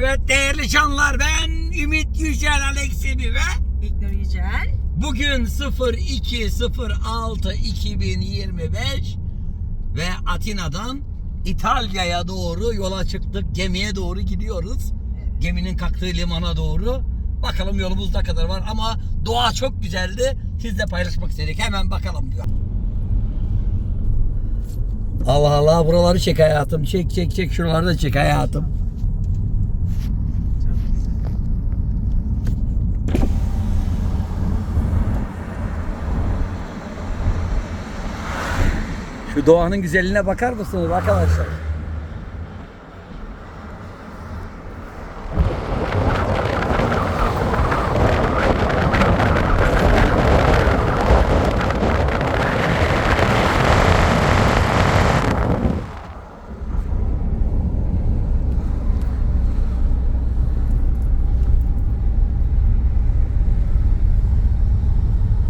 Evet değerli canlar ben Ümit Yücel Aleksemi ve İlknur Yücel. bugün 02.06.2025 ve Atina'dan İtalya'ya doğru yola çıktık. Gemiye doğru gidiyoruz. Geminin kalktığı limana doğru. Bakalım yolumuz ne kadar var ama doğa çok güzeldi. Sizle paylaşmak istedik. Hemen bakalım. Allah Allah buraları çek hayatım. Çek çek çek şuraları da çek hayatım. Şu doğanın güzelliğine bakar mısınız arkadaşlar?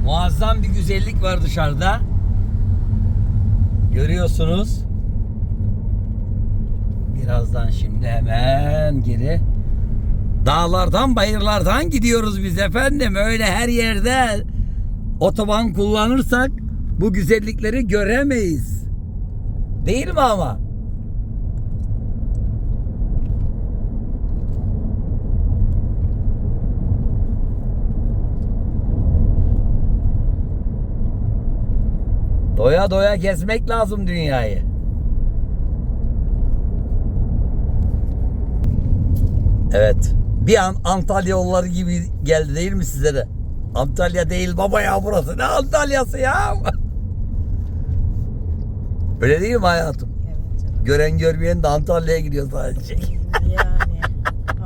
Muazzam bir güzellik var dışarıda. Görüyorsunuz. Birazdan şimdi hemen geri dağlardan bayırlardan gidiyoruz biz efendim. Öyle her yerde otoban kullanırsak bu güzellikleri göremeyiz. Değil mi ama? Doya doya gezmek lazım dünyayı. Evet. Bir an Antalya yolları gibi geldi değil mi size de? Antalya değil baba ya burası. Ne Antalya'sı ya? Öyle değil mi hayatım? Evet canım. Gören görmeyen de Antalya'ya gidiyor sadece. Yani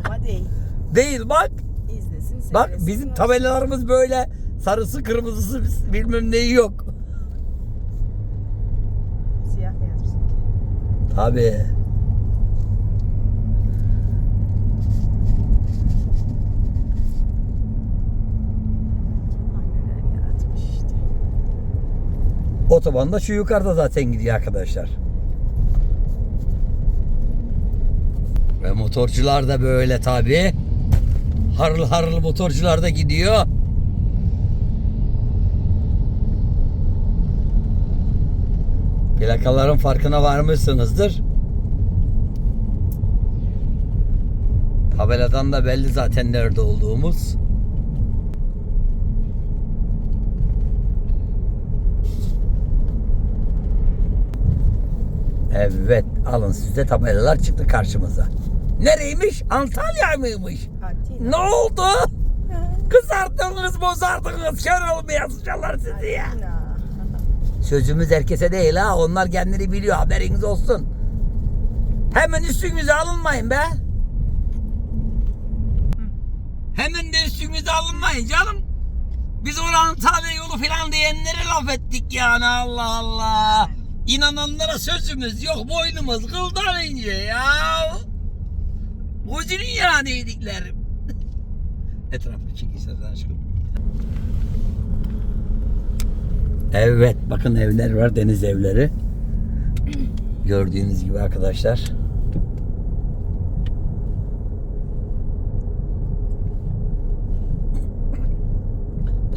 ama değil. değil bak. İzlesin Bak bizim tabelalarımız böyle sarısı kırmızısı bilmem neyi yok. Tabii. Anneler yaratmış işte. Otoban da şu yukarıda zaten gidiyor arkadaşlar. Ve motorcular da böyle tabi. Harıl harıl motorcular da gidiyor. Plakaların farkına varmışsınızdır. Tabeladan da belli zaten nerede olduğumuz. Evet alın size tabelalar çıktı karşımıza. Nereymiş? Antalya mıymış? Atina. Ne oldu? Kızardınız, bozardınız, kör olmayasıcalar sizi ya. Atina. Sözümüz herkese değil ha. Onlar kendini biliyor. Haberiniz olsun. Hemen üstünüze alınmayın be. Hemen de üstünüze alınmayın canım. Biz orada Antalya yolu falan diyenlere laf ettik yani Allah Allah. İnananlara sözümüz yok. Boynumuz kıldan ince ya. Uzunun yani yediklerim. Etrafı çek istersen aşkım. Evet bakın evler var deniz evleri. Gördüğünüz gibi arkadaşlar.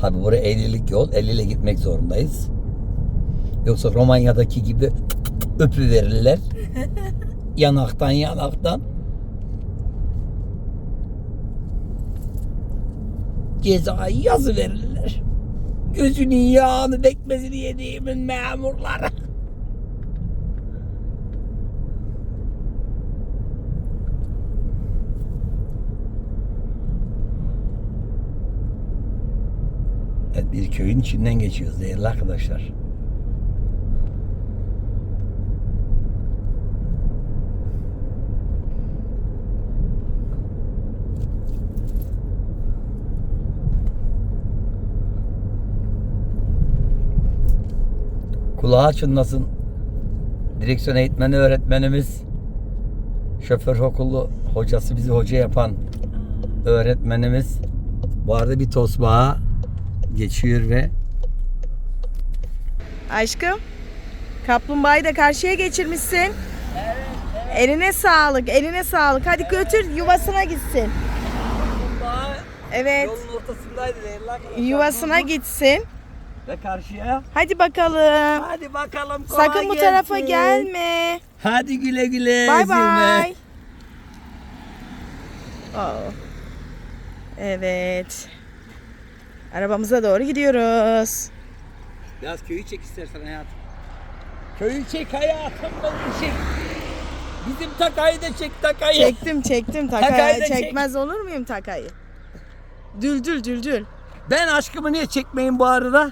Tabi buraya 50'lik yol 50 ile gitmek zorundayız. Yoksa Romanya'daki gibi öpü verirler. yanaktan yanaktan. Cezayı yazı verirler. Gözünün yağını bekmezini yediğimin memurları. Evet bir köyün içinden geçiyoruz değerli arkadaşlar. Kulağı çınlasın. Direksiyon eğitmeni öğretmenimiz, şoför okulu hocası bizi hoca yapan öğretmenimiz bu arada bir tosbağa geçiyor ve Aşkım. Kaplumbağayı da karşıya geçirmişsin. Eline sağlık, eline sağlık. Hadi götür yuvasına gitsin. Kaplumbağa Evet, yolun ortasındaydı yuvasına gitsin. Ve karşıya. Hadi bakalım. Hadi bakalım kolay Sakın bu gelsin. tarafa gelme. Hadi güle güle. Bay bay. Oo. Evet. Arabamıza doğru gidiyoruz. Biraz köyü çek istersen hayatım. Köyü çek hayatım benim çek. Bizim takayı da çek takayı. Çektim çektim takayı. Takayı da çek. Çekmez olur muyum takayı? Düldül düldül. Ben aşkımı niye çekmeyin bu arada?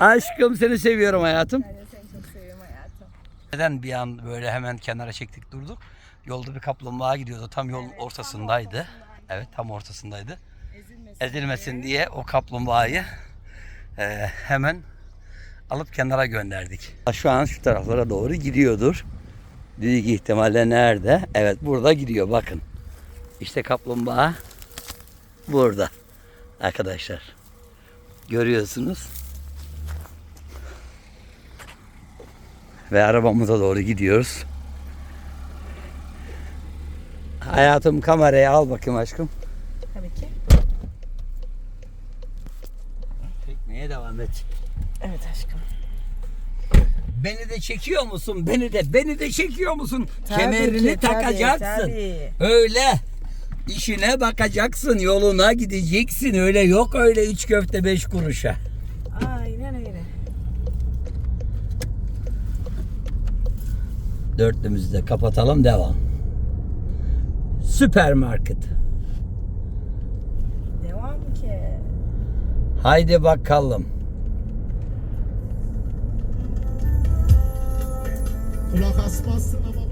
Aşkım seni seviyorum hayatım. Ben de seni çok seviyorum hayatım. Neden bir an böyle hemen kenara çektik durduk? Yolda bir kaplumbağa gidiyordu. Tam yolun ortasındaydı. Evet tam ortasındaydı. Ezilmesin. Ezilmesin diye o kaplumbağayı e, hemen alıp kenara gönderdik. Şu an şu taraflara doğru gidiyordur. Büyük ihtimalle nerede? Evet burada gidiyor bakın. İşte kaplumbağa burada arkadaşlar. Görüyorsunuz. Ve arabamıza doğru gidiyoruz. Hayatım kamerayı al bakayım aşkım. Tabii ki. Çekmeye devam et. Evet aşkım. Beni de çekiyor musun? Beni de beni de çekiyor musun? Tabii Kemerini ki, tabii, takacaksın. tabii. Öyle. İşine bakacaksın, yoluna gideceksin. Öyle yok öyle üç köfte beş kuruşa. Aynen öyle. Dörtlümüzü de kapatalım devam. Süpermarket. Devam ki. Haydi bakalım. Kulak asmazsın ama bak.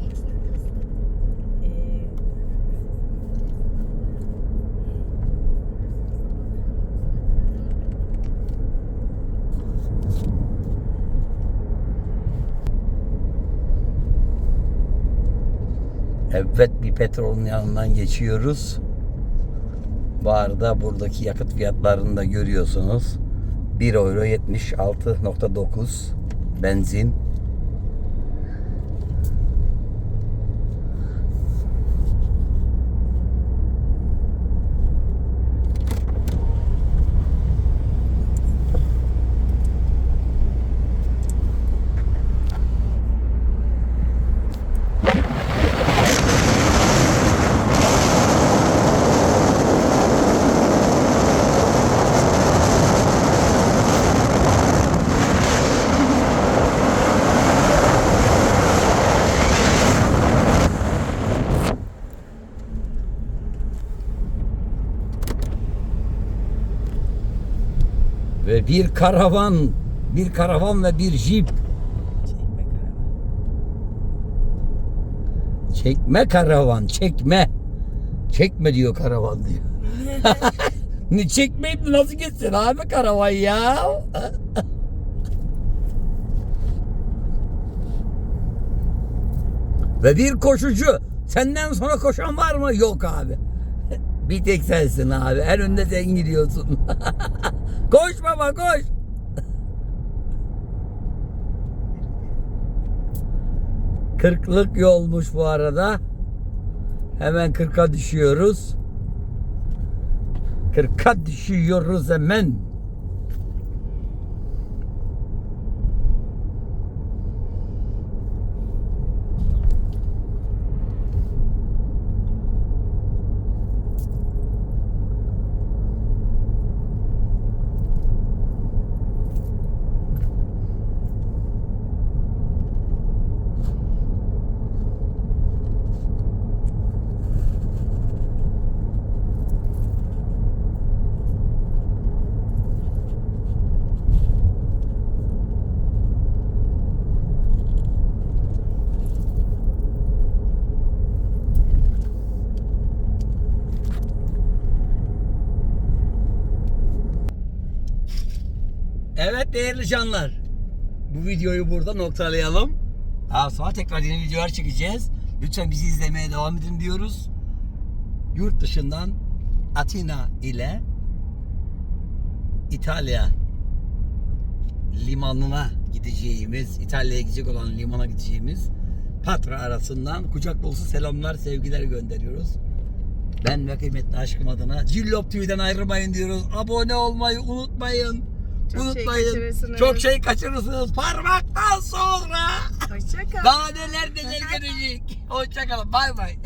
Ee, Evet bir petrolün yanından geçiyoruz. Bu arada buradaki yakıt fiyatlarını da görüyorsunuz. 1 euro 76.9 benzin. Ve bir karavan, bir karavan ve bir jip. çekme karavan. Çekme karavan, çekme. Çekme diyor karavan diyor. ne çekmeyip nasıl gitsin abi karavan ya? Ve bir koşucu. Senden sonra koşan var mı? Yok abi. Bir tek sensin abi. En önde sen gidiyorsun. Koş baba koş. Kırklık yolmuş bu arada. Hemen kırka düşüyoruz. Kırka düşüyoruz hemen. Evet değerli canlar. Bu videoyu burada noktalayalım. Daha sonra tekrar yeni videolar çekeceğiz. Lütfen bizi izlemeye devam edin diyoruz. Yurt dışından Atina ile İtalya limanına gideceğimiz, İtalya'ya gidecek olan limana gideceğimiz Patra arasından kucak dolusu selamlar, sevgiler gönderiyoruz. Ben ve kıymetli aşkım adına Cillop TV'den ayrılmayın diyoruz. Abone olmayı unutmayın. Çok şey unutmayın. kaçırırsınız. Çok şey kaçırırsınız. Parmaktan sonra. Hoşçakal. Daha neler neler gelecek. Hoşçakalın. Bay bay.